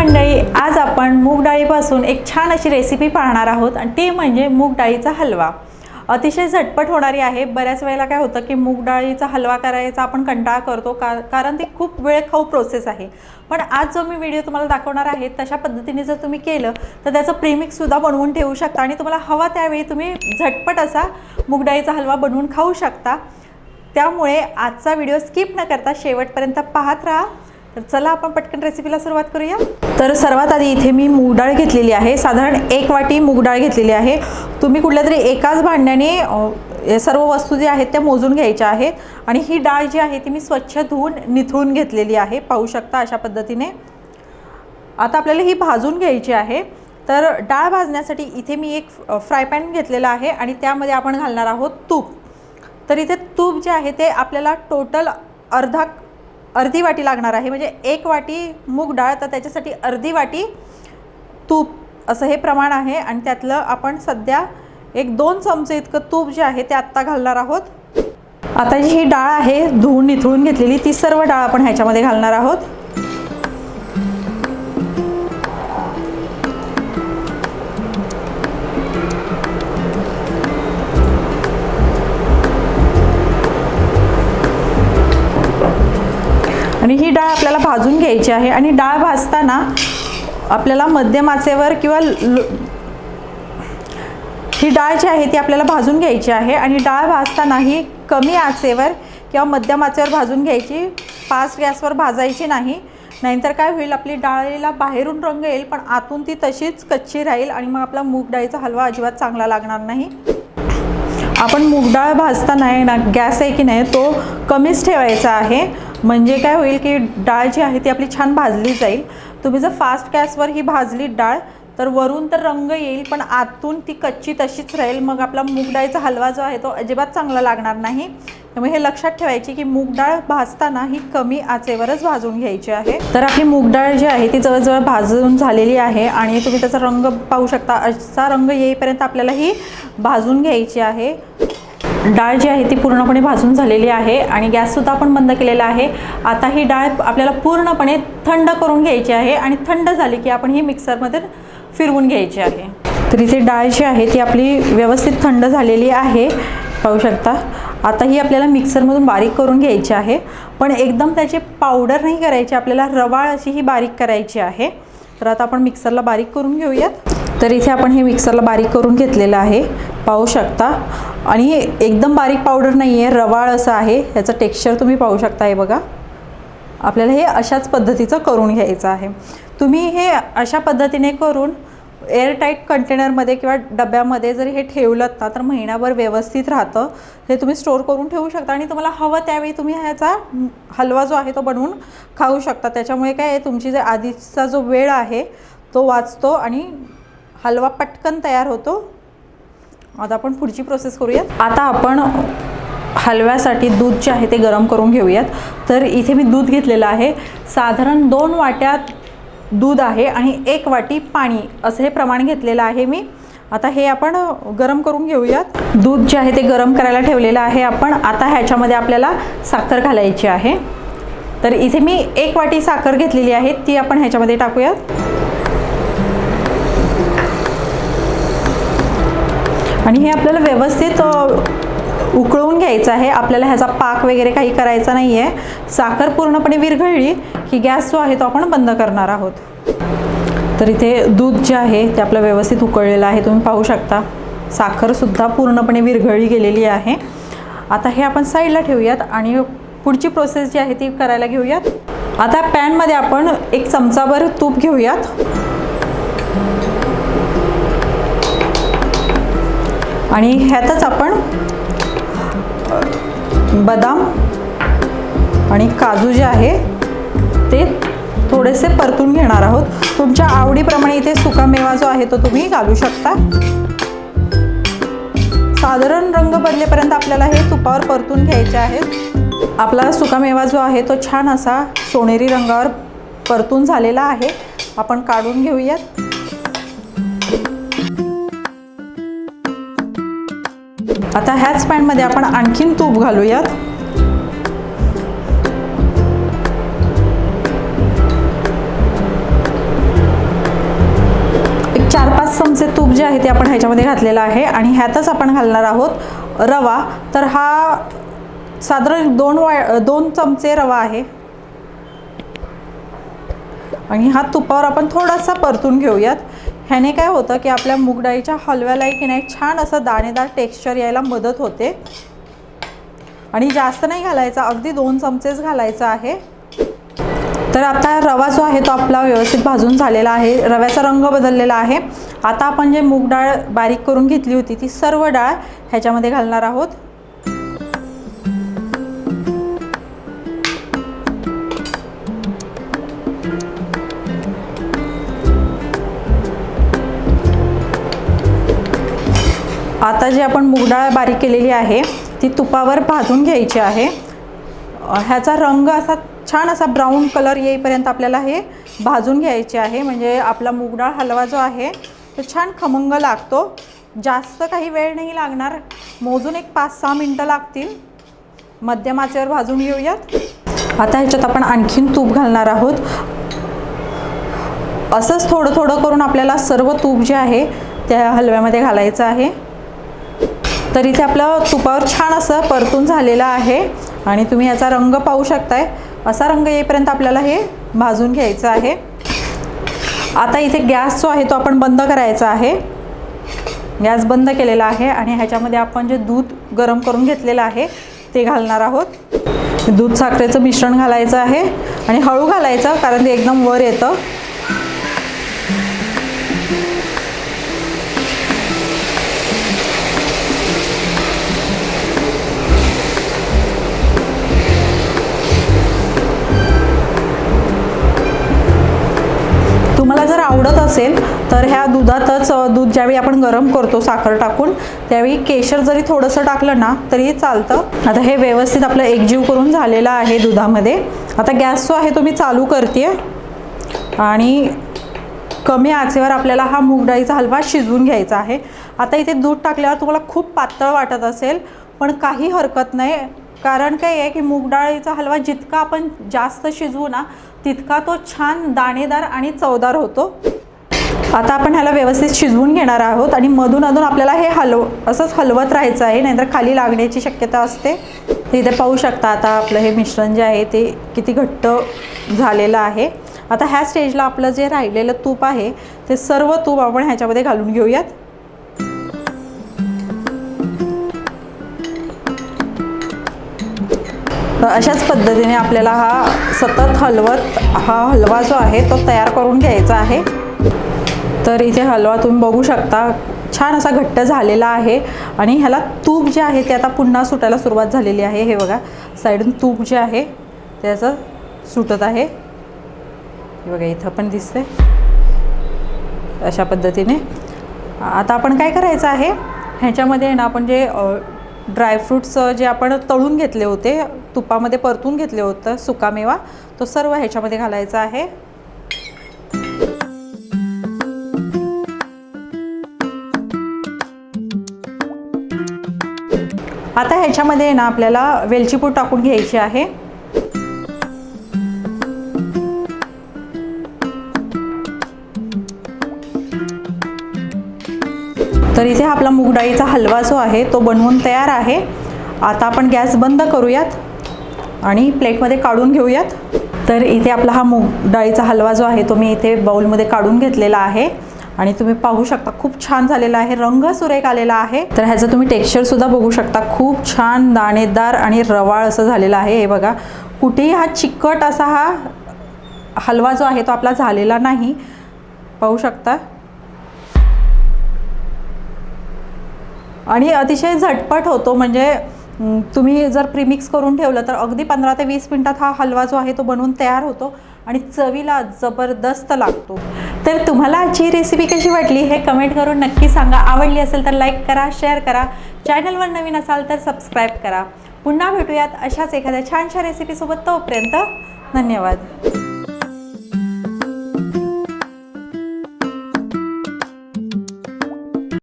मंडळी आज आपण मूग डाळीपासून एक छान अशी रेसिपी पाहणार आहोत आणि ती म्हणजे मूग डाळीचा हलवा. अतिशय झटपट होणारी आहे. बऱ्याच वेळेला काय होतं की मूग डाळीचा हलवा करायचा आपण कंटाळा करतो का कारण ती खूप वेळ खाऊ प्रोसेस आहे. पण आज जो मी व्हिडिओ तुम्हाला दाखवणार आहे तशा पद्धतीने जर तुम्ही केलं तर त्याचं प्रेमिकसुद्धा बनवून ठेवू शकता आणि तुम्हाला हवा त्यावेळी तुम्ही झटपट असा मूग डाळीचा हलवा बनवून खाऊ शकता. त्यामुळे आजचा व्हिडिओ स्किप न करता शेवटपर्यंत पाहत राहा. तर चला आपण पटकन रेसिपीला सुरुवात करूया. तर सर्वात आधी इथे मी मूग डाळ घेतलेली आहे. साधारण एक वाटी मूग डाळ घेतलेली आहे. तुम्ही कुठल्या तरी एकाच भांड्याने सर्व वस्तू ज्या आहेत त्या मोजून घ्यायच्या आहेत. आणि ही डाळ जी आहे ती मी स्वच्छ धुवून निथळून घेतलेली आहे. पाहू शकता अशा पद्धतीने. आता आपल्याला ही भाजून घ्यायची आहे. तर डाळ भाजण्यासाठी इथे मी एक फ्राय पॅन घेतलेला आहे आणि त्यामध्ये आपण घालणार आहोत तूप. तर इथे तूप जे आहे ते आपल्याला टोटल अर्धा अर्धी वाटी लागणार आहे. म्हणजे एक वाटी मूग डाळ तर त्याच्यासाठी अर्धी वाटी तूप असं हे प्रमाण आहे. आणि त्यातलं आपण सध्या एक दोन चमचे इतकं तूप जे आहे ते आत्ता घालणार आहोत. आता जी ही डाळ आहे धुवून निथळून घेतलेली ती सर्व डाळ आपण ह्याच्यामध्ये घालणार आहोत. भाजून घ्यायची आहे आणि डाळ भाजताना आपल्याला मध्यम आचेवर किंवा ल- ही डाळ जी आहे ती आपल्याला भाजून घ्यायची आहे आणि डाळ भाजताना ही कमी आचेवर किंवा मध्यम आचेवर भाजून घ्यायची. फास्ट गॅसवर भाजायची नाही. नाहीतर काय होईल आपली डाळीला बाहेरून रंग येईल पण आतून ती तशीच कच्ची राहील आणि मग आपला मूग डाळीचा हलवा अजिबात चांगला लागणार नाही. आपण मूग डाळ भाजताना आहे ना गॅस आहे की नाही तो कमीच ठेवायचा आहे. म्हणजे काय होईल की डाळ जी आहे ती आपली छान भाजली जाईल. तुम्ही जर फास्ट गॅसवर ही भाजली डाळ तर वरून तर रंग येईल पण आतून ती कच्ची तशीच राहील. मग आपला मूग डाळीचा हलवा जो आहे तो अजिबात चांगला लागणार नाही. त्यामुळे हे लक्षात ठेवायची की मूग डाळ भाजताना ही कमी आचेवरच भाजून घ्यायची आहे. तर आपली मूग डाळ जी आहे ती जवळजवळ भाजून झालेली आहे आणि तुम्ही त्याचा रंग पाहू शकता. असा रंग येईपर्यंत आपल्याला ही भाजून घ्यायची आहे. डाळ जी आहे ती पूर्णपणे भाजून झालेली आहे आणि गॅससुद्धा आपण बंद केलेला आहे. आता ही डाळ आपल्याला पूर्णपणे थंड करून घ्यायची आहे आणि थंड झाली की आपण ही मिक्सरमध्ये फिरवून घ्यायची आहे. तर इथे डाळ जी आहे ती आपली व्यवस्थित थंड झालेली आहे. पाहू शकता. आता ही आपल्याला मिक्सरमधून बारीक करून घ्यायची आहे. पण एकदम त्याची पावडर नाही करायची आपल्याला रवाळ अशी ही बारीक करायची आहे. तर आता आपण मिक्सरला बारीक करून घेऊयात. तर इथे आपण हे मिक्सरला बारीक करून घेतलेलं आहे. पाहू शकता. आणि एकदम बारीक पावडर नाही आहे रवाळ असं आहे. ह्याचं टेक्स्चर तुम्ही पाहू शकता हे बघा. आपल्याला हे अशाच पद्धतीचं करून घ्यायचं आहे. तुम्ही हे अशा पद्धतीने करून एअरटाईट कंटेनरमध्ये किंवा डब्यामध्ये जरी हे ठेवलं ना तर महिनाभर व्यवस्थित राहतं. हे तुम्ही स्टोअर करून ठेवू शकता आणि तुम्हाला हवं त्यावेळी तुम्ही ह्याचा हलवा जो आहे तो बनवून खाऊ शकता. त्याच्यामुळे काय आहे तुमची जे आधीचा जो वेळ आहे तो वाचतो आणि हलवा पटकन तयार होतो. आता आपण पुढची प्रोसेस करूयात. आता आपण हलव्यासाठी दूध जे आहे ते गरम करून घेऊयात. तर इथे मी दूध घेतलेलं आहे. साधारण दोन वाट्यात दूध आहे आणि एक वाटी पाणी असं हे प्रमाण घेतलेलं आहे मी. आता हे आपण गरम करून घेऊयात. दूध जे आहे ते गरम करायला ठेवलेलं आहे आपण. आता ह्याच्यामध्ये आपल्याला साखर घालायची आहे. तर इथे मी एक वाटी साखर घेतलेली आहे. ती आपण ह्याच्यामध्ये टाकूयात. आणि हे आपल्याला व्यवस्थित उकळवून घ्यायचं आहे. आपल्याला ह्याचा पाक वगैरे काही करायचा नाही आहे साखर पूर्णपणे विरघळली की गॅस जो आहे तो आपण बंद करणार आहोत. तर इथे दूध जे आहे ते आपलं व्यवस्थित उकळलेलं आहे. तुम्ही पाहू शकता साखरसुद्धा पूर्णपणे विरघळली गेलेली आहे. आता हे आपण साईडला ठेवूयात आणि पुढची प्रोसेस जी आहे ती करायला घेऊयात. आता पॅनमध्ये आपण एक चमचाभर तूप घेऊयात. आणि ह्यातच आपण बदाम आणि काजू जे आहे ते थोडेसे परतून घेणार आहोत. तुमच्या आवडीप्रमाणे इथे सुका मेवा जो आहे तो तुम्ही घालू शकता. साधारण रंग बदलेपर्यंत आपल्याला हे तुपावर परतून घ्यायचे आहेत. आपला सुकामेवा जो आहे तो छान असा सोनेरी रंगावर परतून झालेला आहे. आपण काढून घेऊयात. आता ह्याच पॅनमध्ये आपण आणखीन तूप घालूयात. एक चार पाच चमचे तूप जे आहे ते आपण ह्याच्यामध्ये घातलेलं आहे आणि ह्यातच आपण घालणार आहोत रवा. तर हा साधारण दोन वाय दोन चमचे रवा आहे. आणि हा तुपावर आपण थोडासा परतून घेऊयात. ह्याने काय होतं की आपल्या मूगडाळीच्या हलव्याला की नाही छान असं दाणेदार टेक्स्चर यायला मदत होते. आणि जास्त नाही घालायचा अगदी दोन चमचेच घालायचा आहे. तर आता रवा जो आहे तो आपला व्यवस्थित भाजून झालेला आहे. रव्याचा रंग बदललेला आहे. आता आपण जे मूग डाळ बारीक करून घेतली होती ती सर्व डाळ ह्याच्यामध्ये घालणार आहोत. आता जी आपण मुगडाळ बारीक केलेली आहे ती तुपावर भाजून घ्यायची आहे. ह्याचा रंग असा छान असा ब्राऊन कलर येईपर्यंत आपल्याला हे भाजून घ्यायचे आहे. म्हणजे आपला मुगडाळ हलवा जो आहे तो छान खमंग लागतो. जास्त काही वेळ नाही लागणार. मोजून एक पाच सहा मिनटं लागतील. मध्यम आचेवर भाजून घेऊयात. आता ह्याच्यात आपण आणखीन तूप घालणार आहोत. असंच थोडं थोडं करून आपल्याला सर्व तूप जे आहे त्या हलव्यामध्ये घालायचं आहे. तर इथे आपलं तुपावर छान असं परतून झालेलं आहे. आणि तुम्ही याचा रंग पाहू शकताय. असा रंग येईपर्यंत आपल्याला हे भाजून घ्यायचं आहे. आता इथे गॅस जो आहे तो आपण बंद करायचा आहे. गॅस बंद केलेला आहे आणि ह्याच्यामध्ये आपण जे दूध गरम करून घेतलेलं आहे ते घालणार आहोत. दूध साखरेचं मिश्रण घालायचं आहे आणि हळू घालायचं कारण ते एकदम वर येतं. आवडत असेल तर ह्या दुधातच दूध ज्यावेळी आपण गरम करतो साखर टाकून त्यावेळी केशर जरी थोडंसं टाकलं ना तरी चालतं. आता हे व्यवस्थित आपलं एकजीव करून झालेलं आहे दुधामध्ये. आता गॅस जो आहे तो मी चालू करते आणि कमी आचेवर आपल्याला हा मूग डाळीचा हलवा शिजवून घ्यायचा आहे. आता इथे दूध टाकल्यावर तुम्हाला खूप पातळ वाटत असेल पण काही हरकत नाही. कारण काय आहे की मूग डाळीचा हलवा जितका आपण जास्त शिजवू ना तितका तो छान दाणेदार आणि चवदार होतो. आता आपण ह्याला व्यवस्थित शिजवून घेणार आहोत आणि मधून अधून आपल्याला हे हलव असंच हलवत राहायचं आहे नाहीतर खाली लागण्याची शक्यता असते. इथे पाहू शकता आता आपलं हे मिश्रण जे आहे ते किती घट्ट झालेलं आहे. आता ह्या स्टेजला आपलं जे राहिलेलं तूप आहे ते सर्व तूप आपण ह्याच्यामध्ये घालून घेऊयात. तर अशाच पद्धतीने आपल्याला हा सतत हलवत हा हलवा जो आहे तो तयार करून घ्यायचा आहे. तर इथे हलवा तुम्ही बघू शकता छान असा घट्ट झालेला आहे. आणि ह्याला तूप जे आहे ते आता पुन्हा सुटायला सुरुवात झालेली आहे. हे बघा साईडून तूप जे आहे त्याचं सुटत आहे. हे बघा इथं पण दिसते अशा पद्धतीने. आता आपण काय करायचं आहे? ह्याच्यामध्ये आहे ना आपण जे ड्रायफ्रूट्स जे आपण तळून घेतले होते तुपामध्ये परतून घेतले होतं सुकामेवा. तो सर्व ह्याच्यामध्ये घालायचा आहे. आता ह्याच्यामध्ये ना आपल्याला वेलचीपूड टाकून घ्यायची आहे. तर इथे आपला मूगडाळीचा हलवा जो आहे तो बनवून तयार आहे. आता आपण गॅस बंद करूयात. आणि प्लेटमध्ये काढून घेऊयात. तर इथे आपला हा मूग डाळीचा हलवा जो आहे तो मी इथे बाउलमध्ये काढून घेतलेला आहे. आणि तुम्ही पाहू शकता खूप छान झालेला आहे रंग सुरेख आलेला आहे. तर ह्याचं तुम्ही टेक्स्चरसुद्धा बघू शकता खूप छान दाणेदार आणि रवाळ असं झालेलं आहे. हे बघा कुठेही हा चिकट असा हा हलवा जो आहे तो आपला झालेला नाही. पाहू शकता. आणि अतिशय झटपट होतो म्हणजे तुम्ही जर प्रीमिक्स करून ठेवलं तर अगदी पंधरा ते वीस मिनटात हा हलवा जो आहे तो बनवून तयार होतो आणि चवीला जबरदस्त लागतो. तर तुम्हाला आजची रेसिपी कशी वाटली हे कमेंट करून नक्की सांगा. आवडली असेल तर लाईक करा शेअर करा. चॅनलवर नवीन असाल तर सबस्क्राईब करा. पुन्हा भेटूयात अशाच एखाद्या छानशा रेसिपीसोबत तोपर्यंत धन्यवाद.